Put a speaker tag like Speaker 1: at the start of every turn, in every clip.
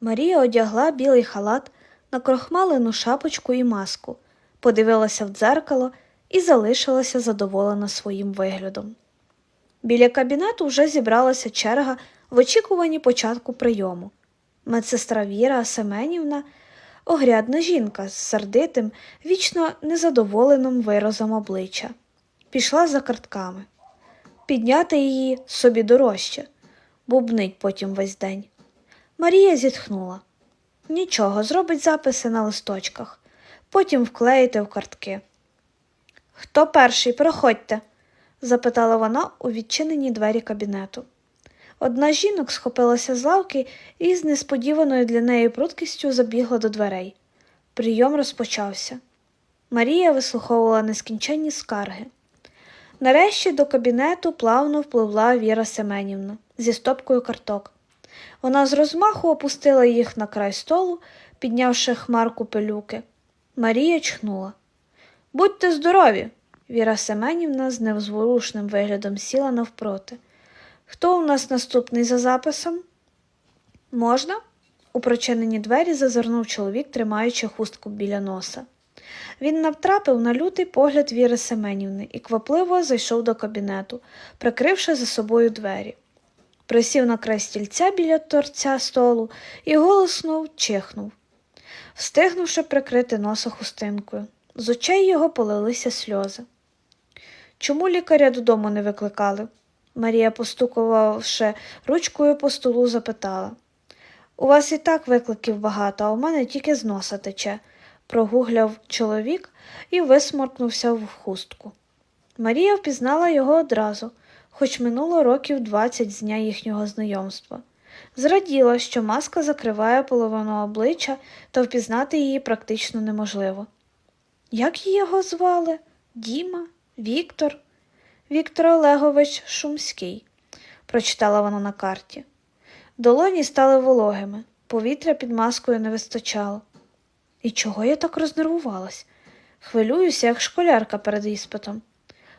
Speaker 1: Марія одягла білий халат, накрохмалену шапочку і маску, подивилася в дзеркало і залишилася задоволена своїм виглядом. Біля кабінету вже зібралася черга в очікуванні початку прийому. Медсестра Віра Семенівна, огрядна жінка з сердитим, вічно незадоволеним виразом обличчя, пішла за картками. Підняти її собі дорожче, бубнить потім весь день. Марія зітхнула. Нічого, зробить записи на листочках, потім вклеїти в картки. Хто перший? Проходьте, запитала вона у відчинені двері кабінету. Одна з жінок схопилася з лавки і з несподіваною для неї пруткістю забігла до дверей. Прийом розпочався. Марія вислуховувала нескінченні скарги. Нарешті до кабінету плавно впливла Віра Семенівна зі стопкою карток. Вона з розмаху опустила їх на край столу, піднявши хмарку пилюки. Марія чхнула. Будьте здорові. Віра Семенівна з невзворушним виглядом сіла навпроти. Хто у нас наступний за записом? Можна? У прочинені двері зазирнув чоловік, тримаючи хустку біля носа. Він натрапив на лютий погляд Віри Семенівни і квапливо зайшов до кабінету, прикривши за собою двері. Присів на край стільця біля торця столу і голосно чихнув, встигнувши прикрити носа хустинкою. З очей його полилися сльози. Чому лікаря додому не викликали? Марія, постукувавши ручкою по столу, запитала. У вас і так викликів багато, а у мене тільки з носа тече, прогугляв чоловік і висморкнувся в хустку. Марія впізнала його одразу, хоч минуло років двадцять з дня їхнього знайомства. Зраділа, що маска закриває половину обличчя, та впізнати її практично неможливо. Як її його звали? Діма? Віктор? Віктор Олегович Шумський, прочитала вона на карті. Долоні стали вологими, повітря під маскою не вистачало. І чого я так рознервувалась? Хвилююся, як школярка перед іспитом.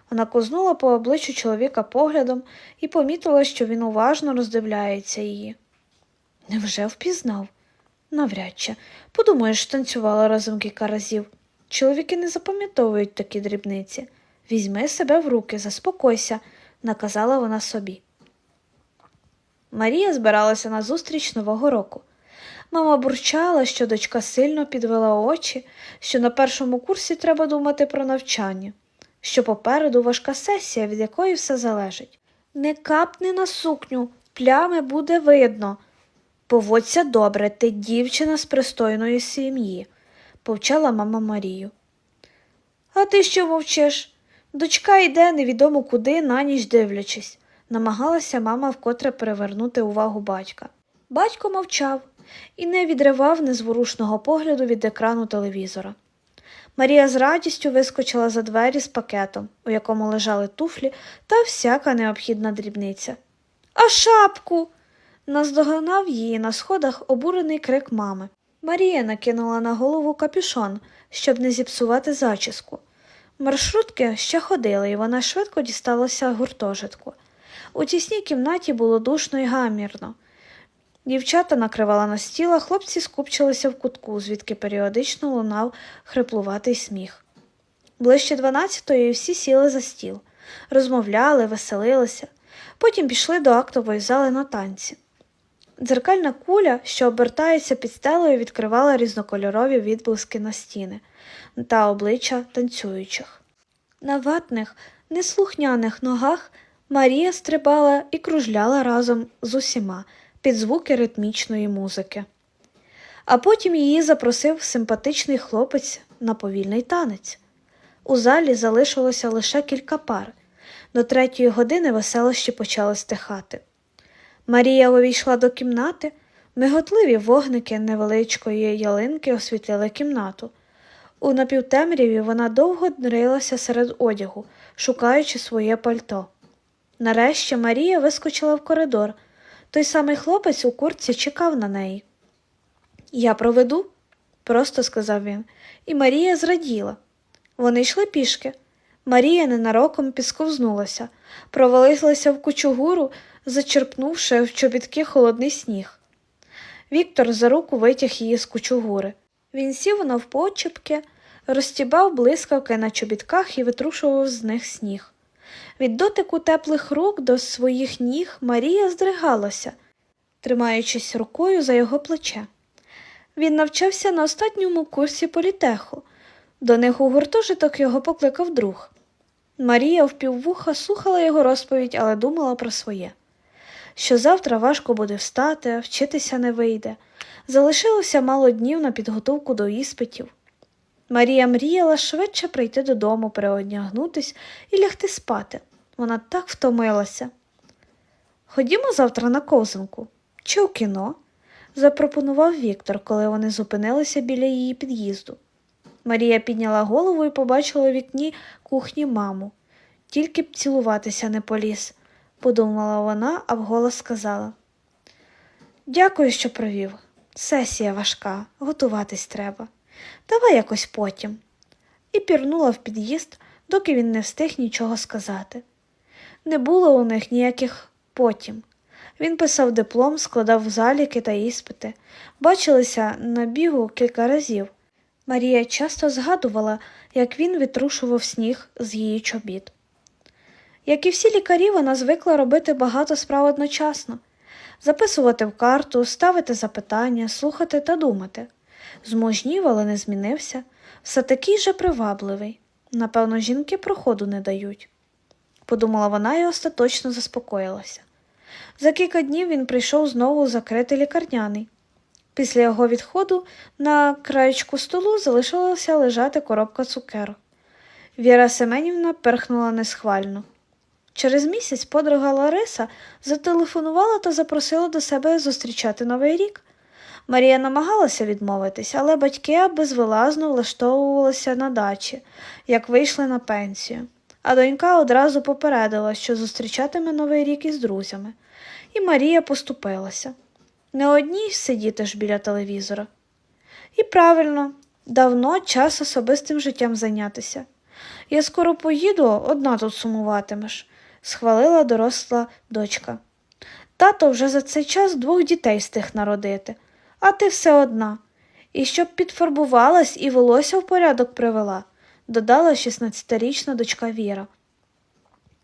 Speaker 1: Вона кознула по обличчю чоловіка поглядом і помітила, що він уважно роздивляється її. Невже впізнав? Навряд чи. Подумаєш, танцювала разом кілька разів. Чоловіки не запам'ятовують такі дрібниці. Візьми себе в руки, заспокойся, наказала вона собі. Марія збиралася на зустріч Нового року. Мама бурчала, що дочка сильно підвела очі, що на першому курсі треба думати про навчання, що попереду важка сесія, від якої все залежить. Не капни на сукню, плями буде видно. Поводься добре, ти дівчина з пристойної сім'ї, повчала мама Марію. А ти що мовчиш? Дочка йде невідомо куди, на ніч дивлячись, намагалася мама вкотре перевернути увагу батька. Батько мовчав і не відривав незворушного погляду від екрану телевізора. Марія з радістю вискочила за двері з пакетом, у якому лежали туфлі та всяка необхідна дрібниця. А шапку. Наздогнав її на сходах обурений крик мами. Марія накинула на голову капюшон, щоб не зіпсувати зачіску. Маршрутки ще ходили, і вона швидко дісталася гуртожитку. У тісній кімнаті було душно і гамірно. Дівчата накривала на стіл, а хлопці скупчилися в кутку, звідки періодично лунав хриплуватий сміх. Ближче дванадцятої всі сіли за стіл, розмовляли, веселилися, потім пішли до актової зали на танці. Дзеркальна куля, що обертається під стелею, відкривала різнокольорові відблиски на стіни та обличчя танцюючих. На ватних, неслухняних ногах Марія стрибала і кружляла разом з усіма під звуки ритмічної музики. А потім її запросив симпатичний хлопець на повільний танець. У залі залишилося лише кілька пар. До третьої години веселощі почали стихати. Марія увійшла до кімнати, миготливі вогники невеличкої ялинки освітили кімнату. У напівтемряві вона довго дрилася серед одягу, шукаючи своє пальто. Нарешті Марія вискочила в коридор. Той самий хлопець у куртці чекав на неї. Я проведу, просто сказав він, і Марія зраділа. Вони йшли пішки. Марія ненароком підсковзнулася, провалилася в кучугуру, зачерпнувши в чобітки холодний сніг. Віктор за руку витяг її з кучугури. Він сів навпочепки, розтібав блискавки на чобітках і витрушував з них сніг. Від дотику теплих рук до своїх ніг Марія здригалася, тримаючись рукою за його плече. Він навчався на останньому курсі політеху. До них у гуртожиток його покликав друг. Марія впіввуха слухала його розповідь, але думала про своє. Що завтра важко буде встати, вчитися не вийде. Залишилося мало днів на підготовку до іспитів. Марія мріяла швидше прийти додому, переодягнутись і лягти спати. Вона так втомилася. Ходімо завтра на ковзанку чи у кіно, запропонував Віктор, коли вони зупинилися біля її під'їзду. Марія підняла голову і побачила у вікні кухні маму. Тільки б цілуватися не поліз, подумала вона, а вголос сказала. Дякую, що провів. Сесія важка, готуватись треба. Давай якось потім. І пірнула в під'їзд, доки він не встиг нічого сказати. Не було у них ніяких потім. Він писав диплом, складав заліки та іспити, бачилися на бігу кілька разів. Марія часто згадувала, як він витрушував сніг з її чобіт. Як і всі лікарі, вона звикла робити багато справ одночасно записувати в карту, ставити запитання, слухати та думати. Зможнів, але не змінився, все такий же привабливий. Напевно, жінки проходу не дають. Подумала вона і остаточно заспокоїлася. За кілька днів він прийшов знову закритий лікарняний. Після його відходу на краєчку столу залишилася лежати коробка цукерок. Віра Семенівна перхнула несхвально. Через місяць подруга Лариса зателефонувала та запросила до себе зустрічати Новий рік. Марія намагалася відмовитись, але батьки безвилазно влаштовувалися на дачі, як вийшли на пенсію. А донька одразу попередила, що зустрічатиме Новий рік із друзями, і Марія поступилася. Не одній сидіти ж біля телевізора. І правильно, давно час особистим життям зайнятися. Я скоро поїду, одна тут сумуватимеш, схвалила доросла дочка. Тато вже за цей час двох дітей встиг народити, а ти все одна. І щоб підфарбувалась і волосся в порядок привела, додала 16-річна дочка Віра.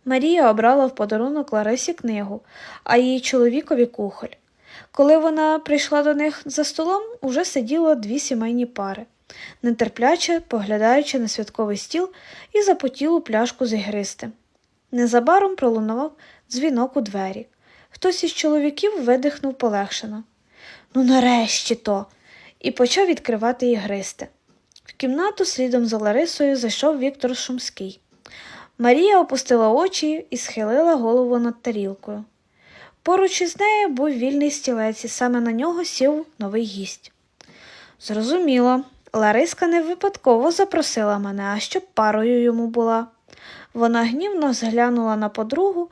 Speaker 1: Марія обрала в подарунок Ларисі книгу, а її чоловікові кухоль. Коли вона прийшла до них за столом, уже сиділо дві сімейні пари, нетерпляче поглядаючи на святковий стіл і запотілу пляшку з ігристи. Незабаром пролунував дзвінок у двері. Хтось із чоловіків видихнув полегшено. Ну, нарешті то, і почав відкривати ігристи. В кімнату слідом за Ларисою зайшов Віктор Шумський. Марія опустила очі і схилила голову над тарілкою. Поруч із нею був вільний стілець, і саме на нього сів новий гість. Зрозуміло, Лариска не випадково запросила мене, а щоб парою йому була. Вона гнівно зглянула на подругу,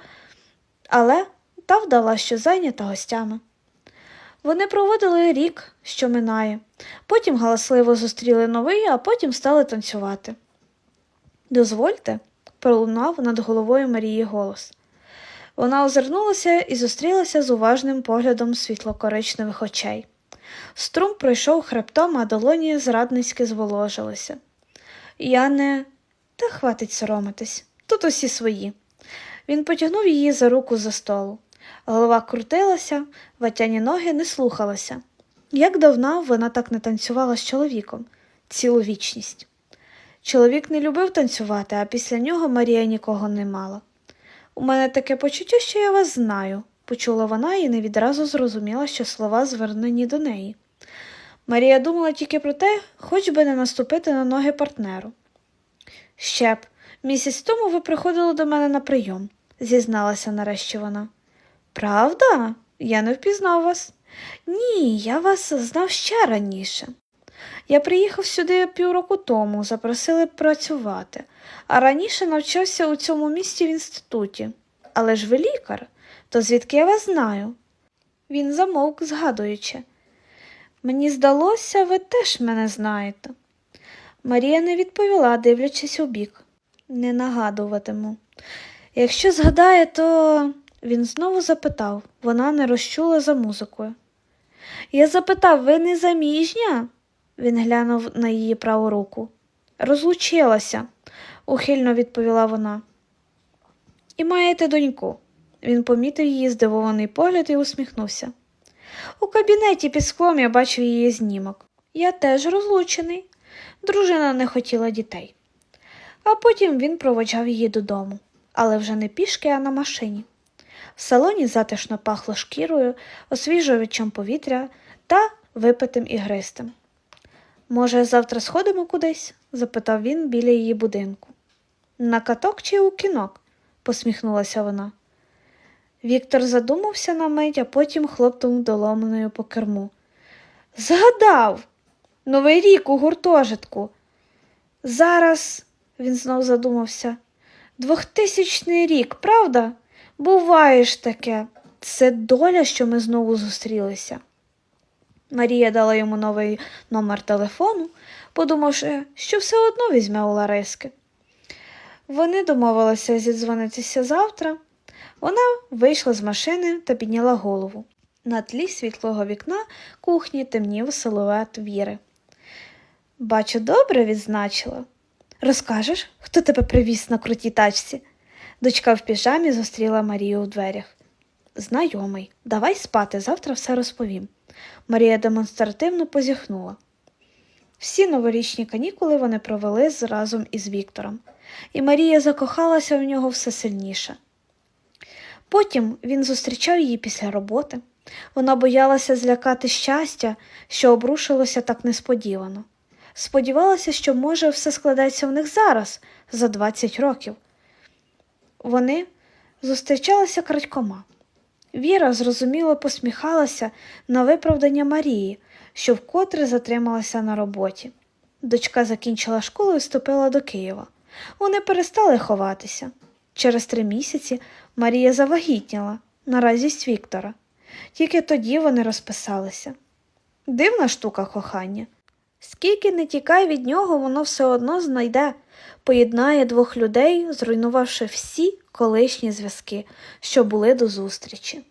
Speaker 1: але та вдала, що зайнята гостями. Вони проводили рік, що минає, потім галасливо зустріли новий, а потім стали танцювати. Дозвольте, пролунав над головою Марії голос. Вона озирнулася і зустрілася з уважним поглядом світло-коричневих очей. Струм пройшов хребтом, а долоні зрадницьки зволожилися. Я не. Та хватить соромитись. Тут усі свої. Він потягнув її за руку за столу. Голова крутилася, ватяні ноги не слухалися. Як давно вона так не танцювала з чоловіком, цілу вічність. Чоловік не любив танцювати, а після нього Марія нікого не мала. У мене таке почуття, що я вас знаю, почула вона і не відразу зрозуміла, що слова звернені до неї. Марія думала тільки про те, хоч би не наступити на ноги партнеру. Ще б, місяць тому ви приходили до мене на прийом, зізналася нарешті вона. Правда? Я не впізнав вас. Ні, я вас знав ще раніше. Я приїхав сюди півроку тому, запросили працювати, а раніше навчався у цьому місті в інституті. Але ж ви лікар, то звідки я вас знаю? Він замовк, згадуючи. Мені здалося, ви теж мене знаєте. Марія не відповіла, дивлячись у бік. Не нагадуватиму. Якщо згадає, то він знову запитав, вона не розчула за музикою. Я запитав, ви не заміжня? Він глянув на її праву руку. Розлучилася, ухильно відповіла вона. І маєте доньку. Він помітив її здивований погляд і усміхнувся. У кабінеті під склом я бачив її знімок. Я теж розлучений. Дружина не хотіла дітей. А потім він проводжав її додому, але вже не пішки, а на машині. В салоні затишно пахло шкірою, освіжувачем повітря та випитим ігристим. Може, завтра сходимо кудись? запитав він біля її будинку. На каток чи у кінок? посміхнулася вона. Віктор задумався на мить, а потім хлопнув доломаною по керму. Згадав! Новий рік у гуртожитку. Зараз, він знов задумався, двохтисячний рік, правда? Буває ж таке. Це доля, що ми знову зустрілися. Марія дала йому новий номер телефону, подумавши, що все одно візьме у Лариски. Вони домовилися зідзвонитися завтра. Вона вийшла з машини та підняла голову. На тлі світлого вікна кухні темнів силует віри. Бачу, добре відзначила. Розкажеш, хто тебе привіз на крутій тачці? Дочка в піжамі зустріла Марію у дверях. Знайомий, давай спати, завтра все розповім. Марія демонстративно позіхнула. Всі новорічні канікули вони провели разом із Віктором, і Марія закохалася в нього все сильніше. Потім він зустрічав її після роботи. Вона боялася злякати щастя, що обрушилося так несподівано. Сподівалася, що може все складеться в них зараз, за 20 років. Вони зустрічалися крадькома. Віра зрозуміло посміхалася на виправдання Марії, що вкотре затрималася на роботі. Дочка закінчила школу і вступила до Києва. Вони перестали ховатися. Через три місяці Марія завагітніла на радість Віктора. Тільки тоді вони розписалися. Дивна штука кохання. Скільки не тікай від нього, воно все одно знайде, поєднає двох людей, зруйнувавши всі колишні зв'язки, що були до зустрічі.